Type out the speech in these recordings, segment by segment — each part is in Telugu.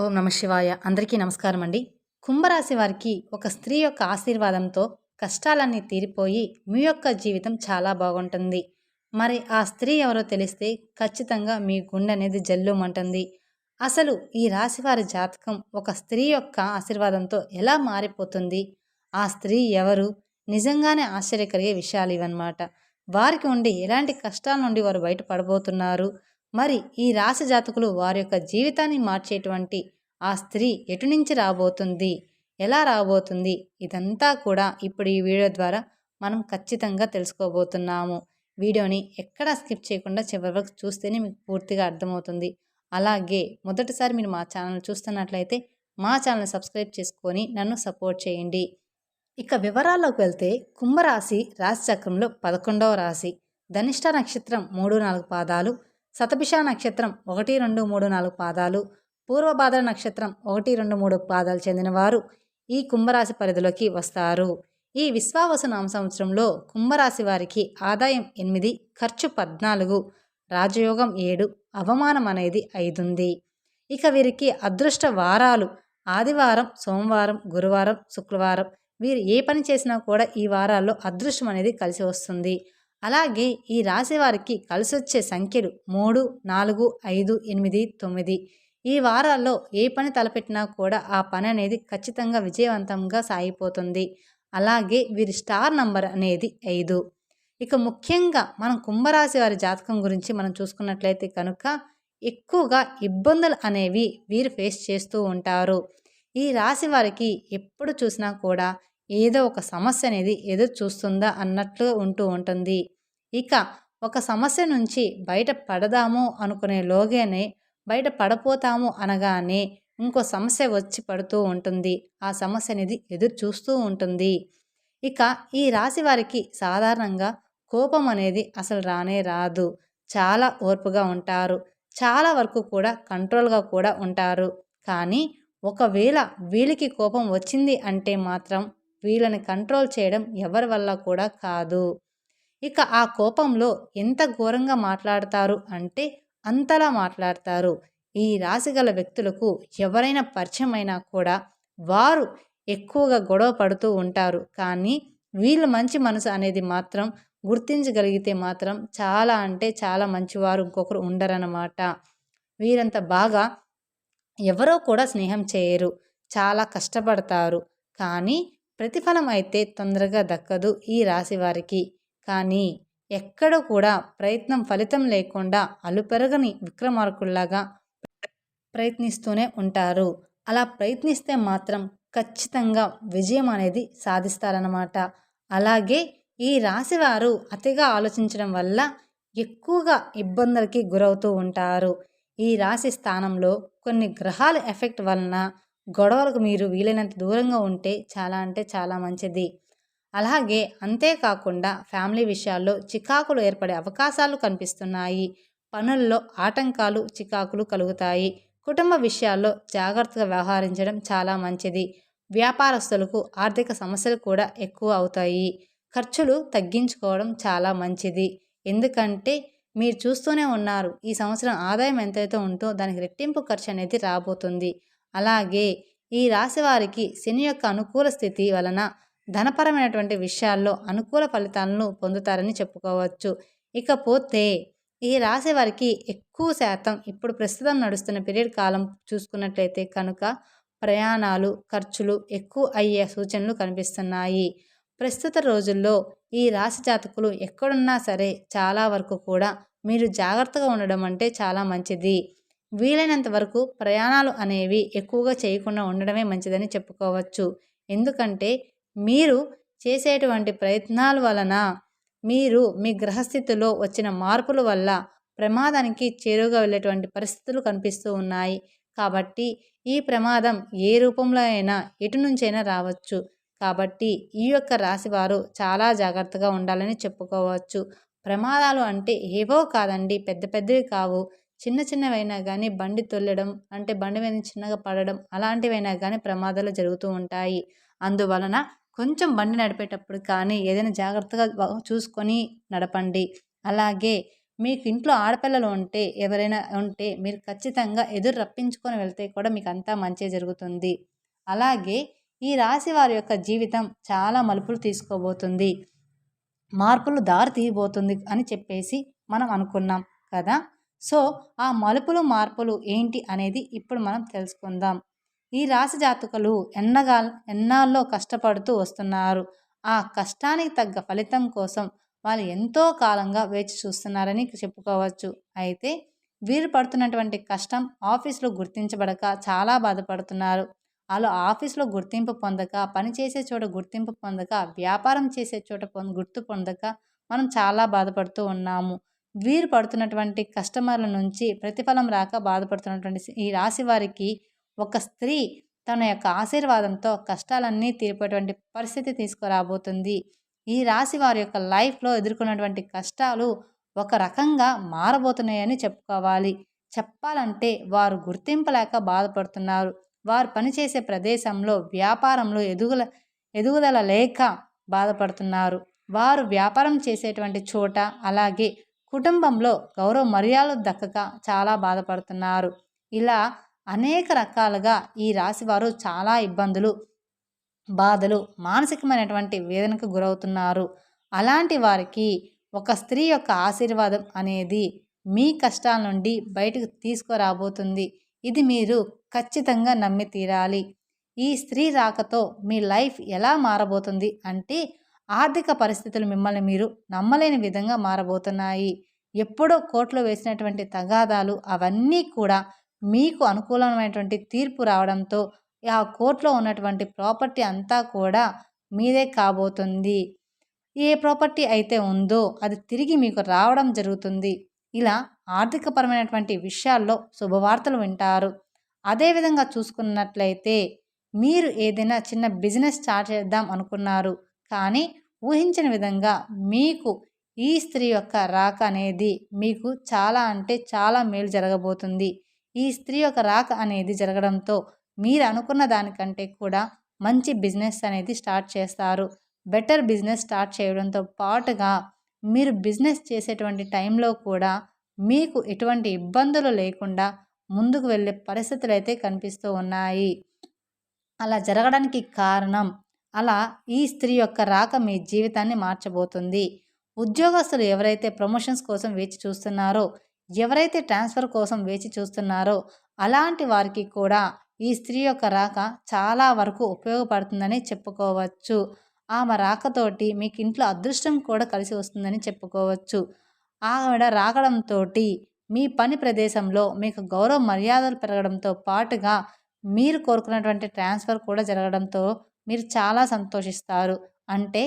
ఓం నమ శివాయ. అందరికీ నమస్కారం అండి. కుంభరాశి వారికి ఒక స్త్రీ యొక్క ఆశీర్వాదంతో కష్టాలన్నీ తీరిపోయి మీ యొక్క జీవితం చాలా బాగుంటుంది. మరి ఆ స్త్రీ ఎవరో తెలిస్తే ఖచ్చితంగా మీ గుండె అనేది జల్లుమంటుంది. అసలు ఈ రాశివారి జాతకం ఒక స్త్రీ యొక్క ఆశీర్వాదంతో ఎలా మారిపోతుంది? ఆ స్త్రీ ఎవరు? నిజంగానే ఆశ్చర్యకరిగే విషయాలు ఇవన్నమాట. వారికి ఉండి ఎలాంటి కష్టాల నుండి వారు బయటపడబోతున్నారు? మరి ఈ రాశి జాతకులు వారి యొక్క జీవితాన్ని మార్చేటువంటి ఆ స్త్రీ ఎటు నుంచి రాబోతుంది? ఎలా రాబోతుంది? ఇదంతా కూడా ఇప్పుడు ఈ వీడియో ద్వారా మనం ఖచ్చితంగా తెలుసుకోబోతున్నాము. వీడియోని ఎక్కడా స్కిప్ చేయకుండా చివరి వరకు చూస్తేనే మీకు పూర్తిగా అర్థమవుతుంది. అలాగే మొదటిసారి మీరు మా ఛానల్ చూస్తున్నట్లయితే మా ఛానల్ సబ్స్క్రైబ్ చేసుకొని నన్ను సపోర్ట్ చేయండి. ఇక వివరాల్లోకి వెళ్తే కుంభరాశి రాశి చక్రంలో పదకొండవ రాశి. ధనిష్ట నక్షత్రం మూడు నాలుగు పాదాలు శతభిష నక్షత్రం ఒకటి రెండు మూడు నాలుగు పాదాలు. పూర్వభాద్ర నక్షత్రం ఒకటి రెండు మూడు పాదాలు చెందినవారు ఈ కుంభరాశి పరిధిలోకి వస్తారు. ఈ విశ్వావసు నామ సంవత్సరంలో కుంభరాశి వారికి ఆదాయం ఎనిమిది ఖర్చు పద్నాలుగు రాజయోగం ఏడు అవమానం అనేది ఐదుంది. ఇక వీరికి అదృష్ట వారాలు ఆదివారం సోమవారం గురువారం శుక్రవారం వీరు ఏ పని చేసినా కూడా ఈ వారాల్లో అదృష్టం అనేది కలిసి వస్తుంది. అలాగే ఈ రాశి వారికి కలిసొచ్చే సంఖ్యలు మూడు నాలుగు ఐదు ఎనిమిది తొమ్మిది. ఈ వారాల్లో ఏ పని తలపెట్టినా కూడా ఆ పని అనేది ఖచ్చితంగా విజయవంతంగా సాగిపోతుంది. అలాగే వీరి స్టార్ నంబర్ అనేది ఐదు. ఇక ముఖ్యంగా మనం కుంభరాశి వారి జాతకం గురించి మనం చూసుకున్నట్లయితే కనుక ఎక్కువగా ఇబ్బందులు అనేవి వీరు ఫేస్ చేస్తూ ఉంటారు. ఈ రాశి వారికి ఎప్పుడు చూసినా కూడా ఏదో ఒక సమస్య అనేది ఎదురు చూస్తుందా అన్నట్లు ఉంటూ ఉంటుంది. ఇక ఒక సమస్య నుంచి బయట పడదాము అనుకునే లోగానే బయట పడపోతాము అనగానే ఇంకో సమస్య వచ్చి పడుతూ ఉంటుంది. ఆ సమస్య అనేది ఎదురు చూస్తూ ఉంటుంది. ఇక ఈ రాశి వారికి సాధారణంగా కోపం అనేది అసలు రానే రాదు. చాలా ఓర్పుగా ఉంటారు. చాలా వరకు కూడా కంట్రోల్గా కూడా ఉంటారు. కానీ ఒకవేళ వీళ్ళకి కోపం వచ్చింది అంటే మాత్రం వీళ్ళని కంట్రోల్ చేయడం ఎవరి వల్ల కూడా కాదు. ఇక ఆ కోపంలో ఎంత ఘోరంగా మాట్లాడతారు అంటే అంతలా మాట్లాడతారు. ఈ రాశిగల వ్యక్తులకు ఎవరైనా పరిచయం అయినా కూడా వారు ఎక్కువగా గొడవ పడుతూ ఉంటారు. కానీ వీళ్ళు మంచి మనసు అనేది మాత్రం గుర్తించగలిగితే మాత్రం చాలా అంటే చాలా మంచివారు ఇంకొకరు ఉండరన్నమాట. వీరంత బాగా ఎవరో కూడా స్నేహం చేయరు. చాలా కష్టపడతారు. కానీ ప్రతిఫలం అయితే తొందరగా దక్కదు ఈ రాశి వారికి కానీ ఎక్కడ కూడా ప్రయత్నం ఫలితం లేకుండా అలుపెరగని విక్రమార్కుల్లాగా ప్రయత్నిస్తూనే ఉంటారు. అలా ప్రయత్నిస్తే మాత్రం ఖచ్చితంగా విజయం అనేది సాధిస్తారన్నమాట. అలాగే ఈ రాశివారు అతిగా ఆలోచించడం వల్ల ఎక్కువగా ఇబ్బందులకి గురవుతూ ఉంటారు. ఈ రాశి స్థానంలో కొన్ని గ్రహాల ఎఫెక్ట్ వలన గొడవలకు మీరు వీలైనంత దూరంగా ఉంటే చాలా అంటే చాలా మంచిది. అలాగే అంతేకాకుండా ఫ్యామిలీ విషయాల్లో చికాకులు ఏర్పడే అవకాశాలు కనిపిస్తున్నాయి. పనుల్లో ఆటంకాలు చికాకులు కలుగుతాయి. కుటుంబ విషయాల్లో జాగ్రత్తగా వ్యవహరించడం చాలా మంచిది. వ్యాపారస్తులకు ఆర్థిక సమస్యలు కూడా ఎక్కువ అవుతాయి. ఖర్చులు తగ్గించుకోవడం చాలా మంచిది. ఎందుకంటే మీరు చూస్తూనే ఉన్నారు ఈ సంవత్సరం ఆదాయం ఎంతైతే ఉందో దానికి రెట్టింపు ఖర్చు అనేది రాబోతుంది. అలాగే ఈ రాశి వారికి శని యొక్క అనుకూల స్థితి వలన ధనపరమైనటువంటి విషయాల్లో అనుకూల ఫలితాలను పొందుతారని చెప్పుకోవచ్చు. ఇకపోతే ఈ రాశి వారికి ఎక్కువ శాతం ఇప్పుడు ప్రస్తుతం నడుస్తున్న పీరియడ్ కాలం చూసుకున్నట్లయితే కనుక ప్రయాణాలు ఖర్చులు ఎక్కువ అయ్యే సూచనలు కనిపిస్తున్నాయి. ప్రస్తుత రోజుల్లో ఈ రాశి జాతకులు ఎక్కడున్నా సరే చాలా వరకు కూడా మీరు జాగ్రత్తగా ఉండడం అంటే చాలా మంచిది. వీలైనంత వరకు ప్రయాణాలు అనేవి ఎక్కువగా చేయకుండా ఉండడమే మంచిదని చెప్పుకోవచ్చు. ఎందుకంటే మీరు చేసేటువంటి ప్రయత్నాల వలన మీరు మీ గ్రహస్థితిలో వచ్చిన మార్పుల వల్ల ప్రమాదానికి చేరువుగా వెళ్ళేటువంటి పరిస్థితులు కనిపిస్తూ ఉన్నాయి. కాబట్టి ఈ ప్రమాదం ఏ రూపంలో అయినా ఎటు నుంచైనా రావచ్చు. కాబట్టి ఈ యొక్క రాశివారు చాలా జాగ్రత్తగా ఉండాలని చెప్పుకోవచ్చు. ప్రమాదాలు అంటే ఏవో కాదండి పెద్ద పెద్దవి కావు. చిన్న చిన్నవైనా కానీ బండి తొల్లడం అంటే బండి మీద చిన్నగా పడడం అలాంటివైనా కానీ ప్రమాదాలు జరుగుతూ ఉంటాయి. అందువలన కొంచెం బండి నడిపేటప్పుడు కానీ ఏదైనా జాగ్రత్తగా చూసుకొని నడపండి. అలాగే మీకు ఇంట్లో ఆడపిల్లలు ఉంటే ఎవరైనా ఉంటే మీరు ఖచ్చితంగా ఎదురు రప్పించుకొని వెళ్తే కూడా మీకు అంతా మంచి జరుగుతుంది. అలాగే ఈ రాశి వారి యొక్క జీవితం చాలా మలుపులు తీసుకోబోతుంది. మార్పులు దారి తీయబోతుంది అని చెప్పేసి మనం అనుకున్నాం కదా? సో ఆ మలుపులు మార్పులు ఏంటి అనేది ఇప్పుడు మనం తెలుసుకుందాం. ఈ రాశి జాతకులు ఎన్నగా ఎన్నాళ్ళో కష్టపడుతూ వస్తున్నారు. ఆ కష్టానికి తగ్గ ఫలితం కోసం వాళ్ళు ఎంతో కాలంగా వేచి చూస్తున్నారని చెప్పుకోవచ్చు. అయితే వీరు పడుతున్నటువంటి కష్టం ఆఫీస్లో గుర్తించబడక చాలా బాధపడుతున్నారు. వాళ్ళు ఆఫీస్లో గుర్తింపు పొందక పనిచేసే చోట గుర్తింపు పొందక వ్యాపారం చేసే చోట గుర్తు పొందక మనం చాలా బాధపడుతూ ఉన్నాము. వీరు పడుతున్నటువంటి కస్టమర్ల నుంచి ప్రతిఫలం రాక బాధపడుతున్నటువంటి ఈ రాశి వారికి ఒక స్త్రీ తన యొక్క ఆశీర్వాదంతో కష్టాలన్నీ తీరిపోయేటువంటి పరిస్థితి తీసుకురాబోతుంది. ఈ రాశి వారి యొక్క లైఫ్లో ఎదుర్కొన్నటువంటి కష్టాలు ఒక రకంగా మారబోతున్నాయని చెప్పుకోవాలి. చెప్పాలంటే వారు గుర్తింపలేక బాధపడుతున్నారు. వారు పనిచేసే ప్రదేశంలో వ్యాపారంలో ఎదుగుల ఎదుగుదల లేక బాధపడుతున్నారు. వారు వ్యాపారం చేసేటువంటి చోట అలాగే కుటుంబంలో గౌరవ మర్యాదలు దక్కక చాలా బాధపడుతున్నారు. ఇలా అనేక రకాలుగా ఈ రాశివారు చాలా ఇబ్బందులు బాధలు మానసికమైనటువంటి వేదనకు గురవుతున్నారు. అలాంటి వారికి ఒక స్త్రీ యొక్క ఆశీర్వాదం అనేది మీ కష్టాల నుండి బయటకు తీసుకురాబోతుంది. ఇది మీరు ఖచ్చితంగా నమ్మి తీరాలి. ఈ స్త్రీ రాకతో మీ లైఫ్ ఎలా మారబోతుంది అంటే ఆర్థిక పరిస్థితులు మిమ్మల్ని మీరు నమ్మలేని విధంగా మారబోతున్నాయి. ఎప్పుడో కోర్టులో వేసినటువంటి తగాదాలు అవన్నీ కూడా మీకు అనుకూలమైనటువంటి తీర్పు రావడంతో ఆ కోర్టులో ఉన్నటువంటి ప్రాపర్టీ అంతా కూడా మీదే కాబోతుంది. ఏ ప్రాపర్టీ అయితే ఉందో అది తిరిగి మీకు రావడం జరుగుతుంది. ఇలా ఆర్థికపరమైనటువంటి విషయాల్లో శుభవార్తలు వింటారు. అదేవిధంగా చూసుకున్నట్లయితే మీరు ఏదైనా చిన్న బిజినెస్ స్టార్ట్ చేద్దాం అనుకున్నారు. కానీ ఊహించిన విధంగా మీకు ఈ స్త్రీ యొక్క రాక అనేది మీకు చాలా అంటే చాలా మేలు జరగబోతుంది. ఈ స్త్రీ యొక్క రాక అనేది జరగడంతో మీరు అనుకున్న దానికంటే కూడా మంచి బిజినెస్ అనేది స్టార్ట్ చేస్తారు. బెటర్ బిజినెస్ స్టార్ట్ చేయడంతో పాటుగా మీరు బిజినెస్ చేసేటువంటి టైంలో కూడా మీకు ఎటువంటి ఇబ్బందులు లేకుండా ముందుకు వెళ్ళే పరిస్థితులు అయితే కనిపిస్తూ ఉన్నాయి. అలా జరగడానికి కారణం అలా ఈ స్త్రీ యొక్క రాక మీ జీవితాన్ని మార్చబోతుంది. ఉద్యోగస్తులు ఎవరైతే ప్రమోషన్స్ కోసం వేచి చూస్తున్నారో ఎవరైతే ట్రాన్స్ఫర్ కోసం వేచి చూస్తున్నారో అలాంటి వారికి కూడా ఈ స్త్రీ యొక్క రాక చాలా వరకు ఉపయోగపడుతుందని చెప్పుకోవచ్చు. ఆమె రాకతోటి మీకు ఇంట్లో అదృష్టం కూడా కలిసి వస్తుందని చెప్పుకోవచ్చు. ఆవిడ రాకడంతో మీ పని ప్రదేశంలో మీకు గౌరవ మర్యాదలు పెరగడంతో పాటుగా మీరు కోరుకున్నటువంటి ట్రాన్స్ఫర్ కూడా జరగడంతో మీరు చాలా సంతోషిస్తారు. అంటే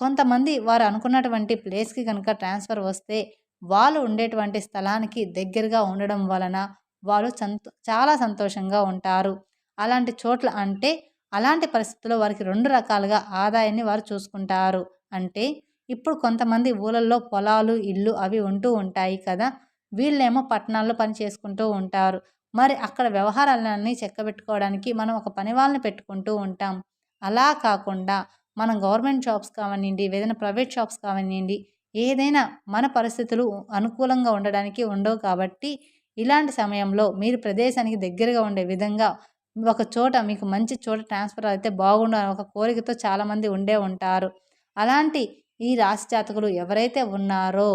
కొంతమంది వారు అనుకున్నటువంటి ప్లేస్కి కనుక ట్రాన్స్ఫర్ వస్తే వాళ్ళు ఉండేటువంటి స్థలానికి దగ్గరగా ఉండడం వలన వాళ్ళు సంతో చాలా సంతోషంగా ఉంటారు. అలాంటి చోట్ల అంటే అలాంటి పరిస్థితుల్లో వారికి రెండు రకాలుగా ఆదాయాన్ని వారు చూసుకుంటారు. అంటే ఇప్పుడు కొంతమంది ఊళ్ళల్లో పొలాలు ఇల్లు అవి ఉంటూ ఉంటాయి కదా! వీళ్ళేమో పట్టణాల్లో పని చేసుకుంటూ ఉంటారు. మరి అక్కడ వ్యవహారాలన్నీ చెక్కబెట్టుకోవడానికి మనం ఒక పని వాళ్ళని పెట్టుకుంటూ ఉంటాం. అలా కాకుండా మనం గవర్నమెంట్ జాబ్స్ కావనివ్వండి ఏదైనా ప్రైవేట్ షాప్స్ కావనివ్వండి ఏదైనా మన పరిస్థితులు అనుకూలంగా ఉండడానికి ఉండవు కాబట్టి ఇలాంటి సమయంలో మీరు ప్రదేశానికి దగ్గరగా ఉండే విధంగా ఒక చోట మీకు మంచి చోట ట్రాన్స్ఫర్ అయితే బాగుండు అని ఒక కోరికతో చాలామంది ఉండే ఉంటారు. అలాంటి ఈ రాశి జాతకులు ఎవరైతే ఉన్నారో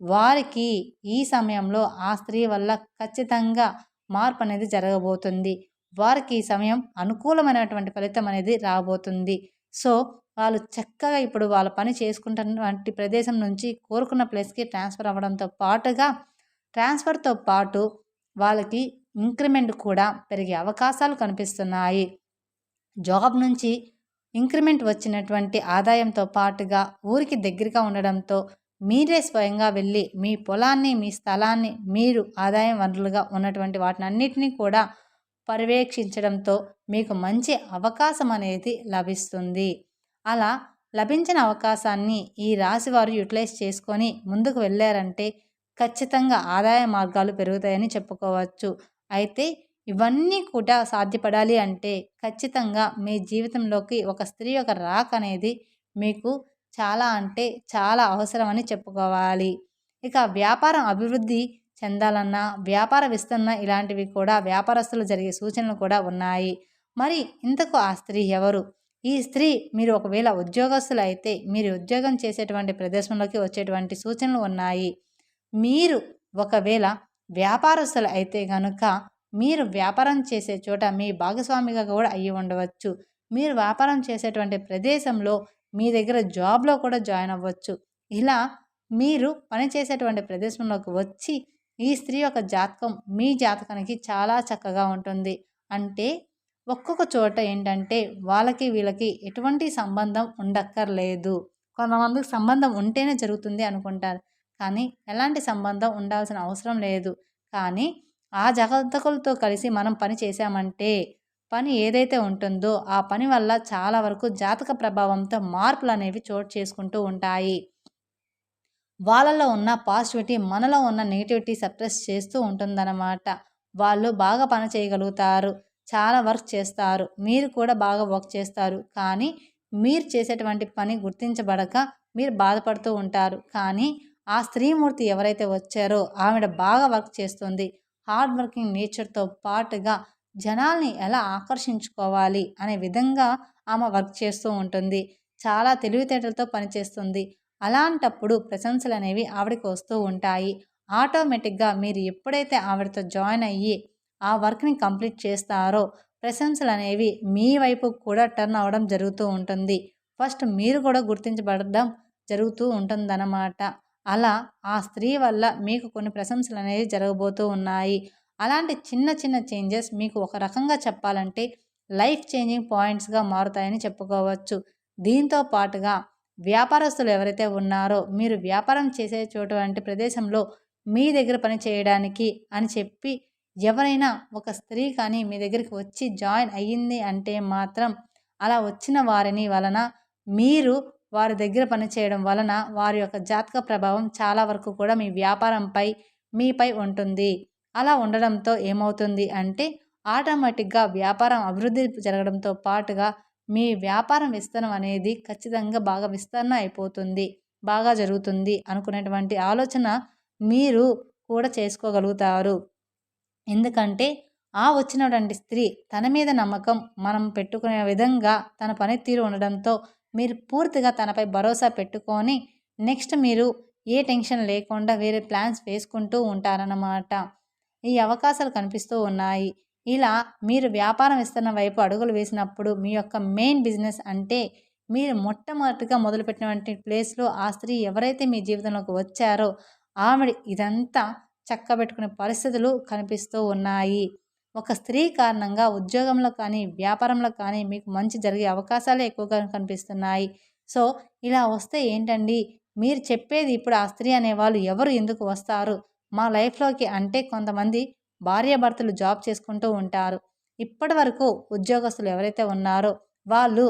వారికి ఈ సమయంలో ఆ స్త్రీ వల్ల ఖచ్చితంగా మార్పు అనేది జరగబోతుంది. వారికి ఈ సమయం అనుకూలమైనటువంటి ఫలితం అనేది రాబోతుంది. సో వాళ్ళు చక్కగా ఇప్పుడు వాళ్ళ పని చేసుకుంటున్నటువంటి ప్రదేశం నుంచి కోరుకున్న ప్లేస్కి ట్రాన్స్ఫర్ అవ్వడంతో పాటుగా ట్రాన్స్ఫర్తో పాటు వాళ్ళకి ఇంక్రిమెంట్ కూడా పెరిగే అవకాశాలు కనిపిస్తున్నాయి. జాబ్ నుంచి ఇంక్రిమెంట్ వచ్చినటువంటి ఆదాయంతో పాటుగా ఊరికి దగ్గరగా ఉండడంతో మీరే స్వయంగా వెళ్ళి మీ పొలాన్ని మీ స్థలాన్ని మీరు ఆదాయం వనరులుగా ఉన్నటువంటి వాటిని అన్నిటినీ కూడా పర్యవేక్షించడంతో మీకు మంచి అవకాశం అనేది లభిస్తుంది. అలా లభించిన అవకాశాన్ని ఈ రాశి వారు యూటిలైజ్ చేసుకొని ముందుకు వెళ్ళారంటే ఖచ్చితంగా ఆదాయ మార్గాలు పెరుగుతాయని చెప్పుకోవచ్చు. అయితే ఇవన్నీ కూడా సాధ్యపడాలి అంటే ఖచ్చితంగా మీ జీవితంలోకి ఒక స్త్రీ యొక్క రాక్ అనేది మీకు చాలా అంటే చాలా అవసరమని చెప్పుకోవాలి. ఇక వ్యాపారం అభివృద్ధి చెందాలన్నా వ్యాపార విస్తరణ ఇలాంటివి కూడా వ్యాపారస్తులు జరిగే సూచనలు కూడా ఉన్నాయి. మరి ఇంతకు ఆ స్త్రీ ఎవరు? ఈ స్త్రీ మీరు ఒకవేళ ఉద్యోగస్తులు అయితే మీరు ఉద్యోగం చేసేటువంటి ప్రదేశంలోకి వచ్చేటువంటి సూచనలు ఉన్నాయి. మీరు ఒకవేళ వ్యాపారస్తులు అయితే కనుక మీరు వ్యాపారం చేసే చోట మీ భాగస్వామిగా కూడా అయ్యి ఉండవచ్చు. మీరు వ్యాపారం చేసేటువంటి ప్రదేశంలో మీ దగ్గర జాబ్లో కూడా జాయిన్ అవ్వచ్చు. ఇలా మీరు పనిచేసేటువంటి ప్రదేశంలోకి వచ్చి ఈ స్త్రీ యొక్క జాతకం మీ జాతకానికి చాలా చక్కగా ఉంటుంది. అంటే ఒక్కొక్క చోట ఏంటంటే వాళ్ళకి వీళ్ళకి ఎటువంటి సంబంధం ఉండక్కర్లేదు. కొంతమందికి సంబంధం ఉంటేనే జరుగుతుంది అనుకుంటారు. కానీ ఎలాంటి సంబంధం ఉండాల్సిన అవసరం లేదు. కానీ ఆ జాతకులతో కలిసి మనం పని చేశామంటే పని ఏదైతే ఉంటుందో ఆ పని వల్ల చాలా వరకు జాతక ప్రభావంతో మార్పులు అనేవి చోటు చేసుకుంటూ ఉంటాయి. వాళ్ళలో ఉన్న పాజిటివిటీ మనలో ఉన్న నెగిటివిటీ సప్రెస్ చేస్తూ ఉంటుందన్నమాట. వాళ్ళు బాగా పని చేయగలుగుతారు చాలా వర్క్ చేస్తారు మీరు కూడా బాగా వర్క్ చేస్తారు. కానీ మీరు చేసేటువంటి పని గుర్తించబడక మీరు బాధపడుతూ ఉంటారు. కానీ ఆ స్త్రీమూర్తి ఎవరైతే వచ్చారో ఆవిడ బాగా వర్క్ చేస్తుంది. హార్డ్ వర్కింగ్ నేచర్తో పాటుగా జనాల్ని ఎలా ఆకర్షించుకోవాలి అనే విధంగా ఆమె వర్క్ చేస్తూ ఉంటుంది. చాలా తెలివితేటలతో పనిచేస్తుంది. అలాంటప్పుడు ప్రశంసలు అనేవి ఆవిడకి వస్తూ ఉంటాయి. ఆటోమేటిక్గా మీరు ఎప్పుడైతే ఆవిడతో జాయిన్ అయ్యి ఆ వర్క్ని కంప్లీట్ చేస్తారో ప్రశంసలు అనేవి మీ వైపు కూడా టర్న్ అవ్వడం జరుగుతూ ఉంటుంది. ఫస్ట్ మీరు కూడా గుర్తించబడడం జరుగుతూ ఉంటుందన్నమాట. అలా ఆ స్త్రీ వల్ల మీకు కొన్ని ప్రశంసలు అనేవి జరగబోతూ ఉన్నాయి. అలాంటి చిన్న చిన్న చేంజెస్ మీకు ఒక రకంగా చెప్పాలంటే లైఫ్ చేంజింగ్ పాయింట్స్గా మారుతాయని చెప్పుకోవచ్చు. దీంతో పాటుగా వ్యాపారస్తులు ఎవరైతే ఉన్నారో మీరు వ్యాపారం చేసే చోటు వంటి ప్రదేశంలో మీ దగ్గర పని చేయడానికి అని చెప్పి ఎవరైనా ఒక స్త్రీ కానీ మీ దగ్గరికి వచ్చి జాయిన్ అయ్యింది అంటే మాత్రం అలా వచ్చిన వారిని వలన మీరు వారి దగ్గర పనిచేయడం వలన వారి యొక్క జాతక ప్రభావం చాలా వరకు కూడా మీ వ్యాపారంపై మీపై ఉంటుంది. అలా ఉండడంతో ఏమవుతుంది అంటే ఆటోమేటిక్గా వ్యాపారం అభివృద్ధి జరగడంతో పాటుగా మీ వ్యాపారం విస్తరణ అనేది ఖచ్చితంగా బాగా విస్తరణ అయిపోతుంది బాగా జరుగుతుంది అనుకునేటువంటి ఆలోచన మీరు కూడా చేసుకోగలుగుతారు. ఎందుకంటే ఆ వచ్చినటువంటి స్త్రీ తన మీద నమ్మకం మనం పెట్టుకునే విధంగా తన పనితీరు ఉండడంతో మీరు పూర్తిగా తనపై భరోసా పెట్టుకొని నెక్స్ట్ మీరు ఏ టెన్షన్ లేకుండా వేరే ప్లాన్స్ వేసుకుంటూ ఉంటారన్నమాట. ఈ అవకాశాలు కనిపిస్తూ ఉన్నాయి. ఇలా మీరు వ్యాపారం విస్తరణ వైపు అడుగులు వేసినప్పుడు మీ యొక్క మెయిన్ బిజినెస్ అంటే మీరు మొట్టమొదటిగా మొదలుపెట్టినటువంటి ప్లేస్లో ఆ స్త్రీ ఎవరైతే మీ జీవితంలోకి వచ్చారో ఆవిడ ఇదంతా చక్కబెట్టుకునే పరిస్థితులు కనిపిస్తూ ఉన్నాయి. ఒక స్త్రీ కారణంగా ఉద్యోగంలో కానీ వ్యాపారంలో కానీ మీకు మంచి జరిగే అవకాశాలే ఎక్కువగా కనిపిస్తున్నాయి. సో ఇలా వస్తే ఏంటండి? మీరు చెప్పేది ఇప్పుడు ఆ స్త్రీ అనేవాళ్ళు ఎవరు ఎందుకు వస్తారు? మా లైఫ్లోకి అంటే కొంతమంది భార్యాభర్తలు జాబ్ చేసుకుంటూ ఉంటారు. ఇప్పటి వరకు ఉద్యోగస్తులు ఎవరైతే ఉన్నారో వాళ్ళు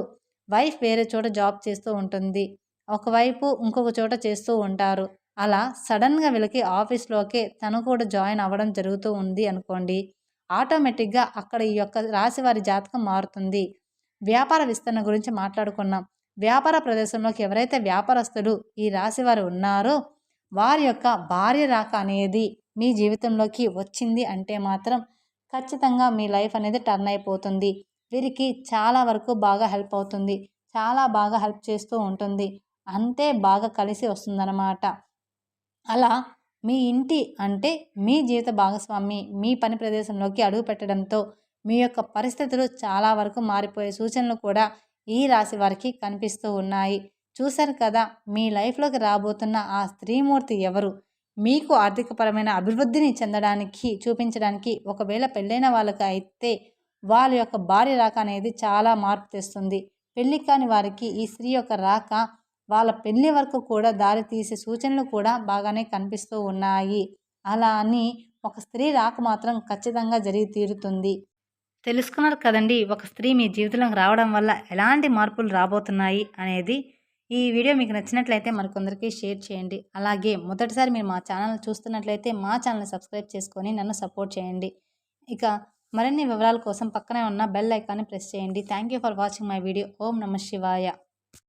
వైఫ్ వేరే చోట జాబ్ చేస్తూ ఉంటుంది. ఒకవైపు ఇంకొక చోట చేస్తూ ఉంటారు. అలా సడన్గా వీళ్ళకి ఆఫీస్లోకి తను కూడా జాయిన్ అవ్వడం జరుగుతూ ఉంది అనుకోండి ఆటోమేటిక్గా అక్కడ ఈ యొక్క రాశి వారి జాతకం మారుతుంది. వ్యాపార విస్తరణ గురించి మాట్లాడుకున్నాం. వ్యాపార ప్రదేశంలోకి ఎవరైతే వ్యాపారస్తులు ఈ రాశి వారు ఉన్నారో వారి యొక్క భార్య రాక అనేది మీ జీవితంలోకి వచ్చింది అంటే మాత్రం ఖచ్చితంగా మీ లైఫ్ అనేది టర్న్ అయిపోతుంది. వీరికి చాలా వరకు బాగా హెల్ప్ అవుతుంది. చాలా బాగా హెల్ప్ చేస్తూ ఉంటుంది. అంతే బాగా కలిసి వస్తుందన్నమాట. అలా మీ ఇంటి అంటే మీ జీవిత భాగస్వామి మీ పని ప్రదేశంలోకి అడుగు పెట్టడంతో మీ యొక్క పరిస్థితులు చాలా వరకు మారిపోయే సూచనలు కూడా ఈ రాశి వారికి కనిపిస్తూ ఉన్నాయి. చూశారు కదా మీ లైఫ్లోకి రాబోతున్న ఆ స్త్రీమూర్తి ఎవరు? మీకు ఆర్థికపరమైన అభివృద్ధిని చెందడానికి చూపించడానికి ఒకవేళ పెళ్ళైన వాళ్ళకి అయితే వాళ్ళ యొక్క భార్య రాక అనేది చాలా మార్పు తెస్తుంది. పెళ్ళి కాని వారికి ఈ స్త్రీ యొక్క రాక వాళ్ళ పెళ్ళి వరకు కూడా దారి తీసే సూచనలు కూడా బాగానే కనిపిస్తూ ఉన్నాయి. అలా అని ఒక స్త్రీ రాక మాత్రం ఖచ్చితంగా జరిగి తీరుతుంది. తెలుసుకున్నారు కదండి ఒక స్త్రీ మీ జీవితంలోకి రావడం వల్ల ఎలాంటి మార్పులు రాబోతున్నాయి అనేది ఈ వీడియో మీకు నచ్చినట్లయితే మరికొందరికి షేర్ చేయండి. అలాగే మొదటిసారి మీరు మా ఛానల్ చూస్తున్నట్లయితే మా ఛానల్ని సబ్స్క్రైబ్ చేసుకొని నన్ను సపోర్ట్ చేయండి. ఇక మరిన్ని వివరాల కోసం పక్కనే ఉన్న బెల్ ఐకాన్ని ప్రెస్ చేయండి. Thank you for watching my video. ఓం నమ శివాయ.